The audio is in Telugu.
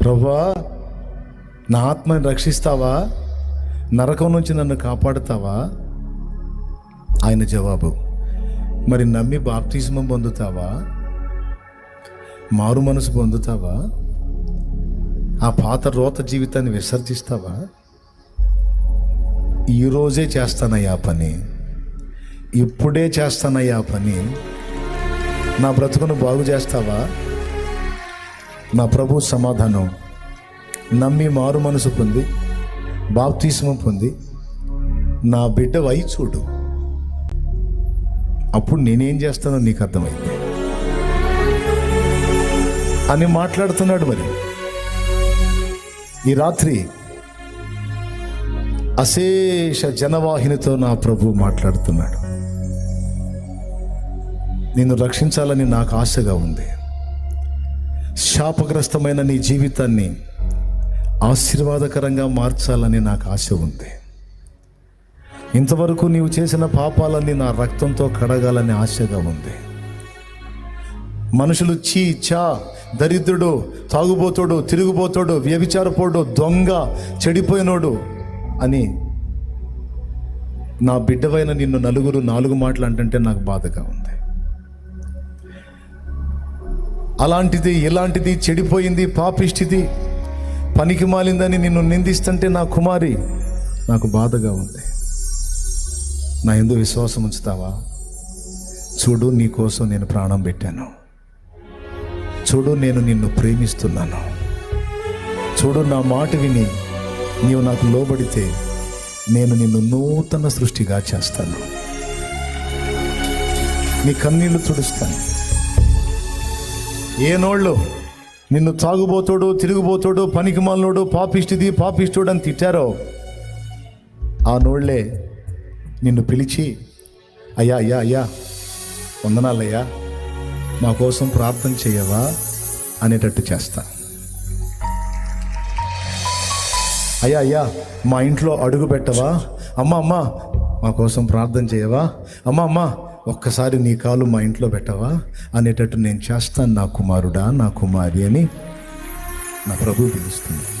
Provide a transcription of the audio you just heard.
ప్రభా నా ఆత్మని రక్షిస్తావా? నరకం నుంచి నన్ను కాపాడుతావా? ఆయన జవాబు మరి నమ్మి బాప్తిజమం పొందుతావా? మారు మనసు పొందుతావా? ఆ పాత రోత జీవితాన్ని విసర్జిస్తావా? ఈరోజే చేస్తానయ్యా ఆ పని. ఇప్పుడే చేస్తానయ్యా పని. నా బ్రతుకును బాగు చేస్తావా? నా ప్రభు సమాధానం. నమ్మి మారు మనసు పొంది బాప్తీసము పొంది నా బిడ్డ వై చూడు. అప్పుడు నేనేం చేస్తానో నీకు అర్థమైంది. అని మాట్లాడుతున్నాడు మరి. ఈ రాత్రి అశేష జనవాహినితో నా ప్రభు మాట్లాడుతున్నాడు. నిన్ను రక్షించాలని నాకు ఆశగా ఉంది. శాపగ్రస్తమైన నీ జీవితాన్ని ఆశీర్వాదకరంగా మార్చాలని నాకు ఆశ ఉంది. ఇంతవరకు నీవు చేసిన పాపాలన్నీ నా రక్తంతో కడగాలని ఆశగా ఉంది. మనుషులు చీ చా దరిద్రుడు తాగుబోతోడు తిరుగుబోతోడు వ్యభిచారపోడు దొంగ చెడిపోయినోడు అని నా బిడ్డవైన నిన్ను నలుగురు నాలుగు మాటలు అంటుంటే నాకు బాధగా ఉంది. అలాంటిది ఇలాంటిది చెడిపోయింది పాపిష్టిది. పనికి మాలిందని నిన్ను నిందిస్తుంటే నా కుమారి నాకు బాధగా ఉంది. నా ఎందు విశ్వాసం ఉంచుతావా? చూడు నీకోసం నేను ప్రాణం పెట్టాను. చూడు నేను నిన్ను ప్రేమిస్తున్నాను. చూడు నా మాట విని నీవు నాకు లోబడితే నేను నిన్ను నూతన సృష్టిగా చేస్తాను. నీ కన్నీళ్ళు తుడుస్తాను. ఏ నోళ్ళు నిన్ను తాగుబోతోడు తిరుగుబోతాడు పనికి మాలినోడు పాపిష్టిది పాపిష్టుడు అని తిట్టారో ఆ నోళ్ళే నిన్ను పిలిచి అయ్యా అయ్యా అయ్యా వందనాలయ్యా మా కోసం ప్రార్థన చేయవా? అనేటట్టు చేస్తా. అయ్యా అయ్యా మా ఇంట్లో అడుగు పెట్టవా? అమ్మ అమ్మ మా కోసం ప్రార్థన చేయవా? అమ్మ అమ్మ ఒక్కసారి నీ కాలు మా ఇంట్లో పెట్టవా? అనేటట్టు నేను చేస్తాను నా కుమారుడా నా కుమారి అని నా ప్రభు పిలుస్తున్నాను